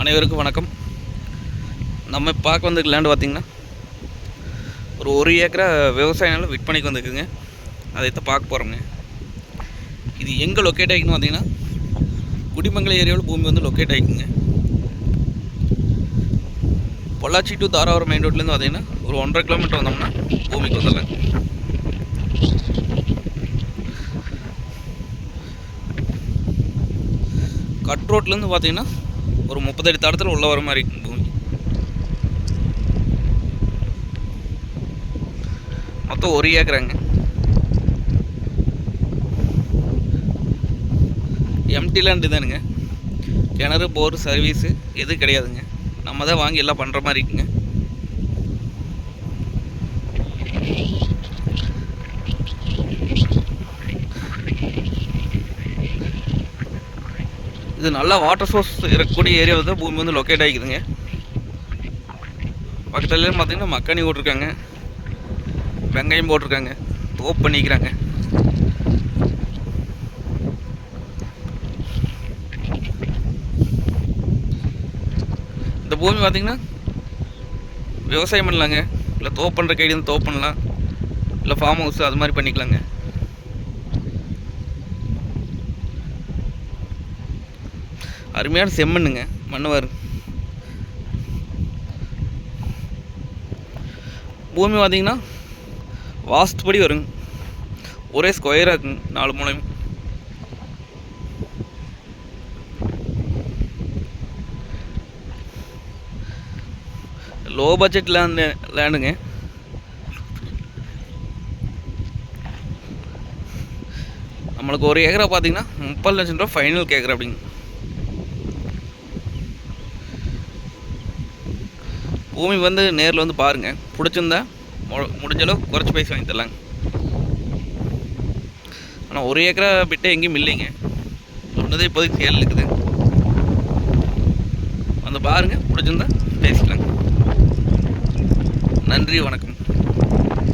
அனைவருக்கும் வணக்கம். நம்ம பார்க்க வந்திருக்க லேண்டு பார்த்திங்கன்னா ஒரு ஒரு ஏக்கரா விவசாய நிலம் விற்பனைக்கு வந்துருக்குங்க. அதை தான் பார்க்க போகிறோங்க இது எங்கே லொக்கேட் ஆகிக்குன்னு பார்த்தீங்கன்னா குடிமங்கலம் ஏரியாவில் பூமி வந்து லொக்கேட் ஆகிக்குங்க பொள்ளாச்சி டு தாராபுரம் மெயின் ரோட்லேருந்து பார்த்தீங்கன்னா ஒரு ஒன்றரை கிலோமீட்டர் வந்தோம்னா பூமிக்கு வந்துடலாங்க. கட் ரோட்லேருந்து பார்த்தீங்கன்னா ஒரு முப்பத்தடி தடத்தில் உள்ளே வர மாதிரி இருக்கும் பூமி. மொத்தம் ஒரு ஏக்கராங்க. எம்டி லேண்டு தானுங்க. கிணறு போர் சர்வீஸு எதுவும் கிடையாதுங்க. நம்ம தான் வாங்கி எல்லாம் பண்ணுற மாதிரி இருக்குங்க. இது நல்லா வாட்டர் சோர்ஸ் இருக்கக்கூடிய ஏரியாவில் தான் பூமி வந்து லொக்கேட் ஆகிக்குதுங்க. பக்கத்துலேயே பார்த்தீங்கன்னா மக்காணி போட்டிருக்காங்க. வெங்காயம் போட்டிருக்காங்க. தோப்பு பண்ணிக்கிறாங்க. இந்த பூமி பார்த்தீங்கன்னா விவசாயம் பண்ணலாங்க. இல்லை தோப்பு பண்ணுற கைடி வந்து தோப்பு பண்ணலாம். இல்லை ஃபார்ம் ஹவுஸ் அது மாதிரி பண்ணிக்கலாங்க. அருமையான செம்மண்ணுங்க. மண்ணுவார் பூமி பார்த்தீங்கன்னா வாஸ்ட் படி வருங்க. ஒரே ஸ்கொயராக இருக்குங்க நாலு மூலையும். லோ பட்ஜெட் லேண்டு லேண்டுங்க நம்மளுக்கு ஒரு ஏக்கரா பார்த்தீங்கன்னா முப்பது லட்சம் ரூபா ஃபைனல் கேட்குற அப்படிங்க. பூமி வந்து நேரில் வந்து பாருங்கள் பிடிச்சிருந்தா மு- முடிஞ்ச அளவு குறைச்சி பைசா வாங்கி தரலாங்க. ஆனால் ஒரு ஏக்கரா பிட்டே எங்கேயும் இல்லைங்க. சொன்னதே இப்போதைக்கு சேல் இருக்குது. வந்து பாருங்கள் பிடிச்சிருந்தா பேசிக்கலாங்க. நன்றி வணக்கம்.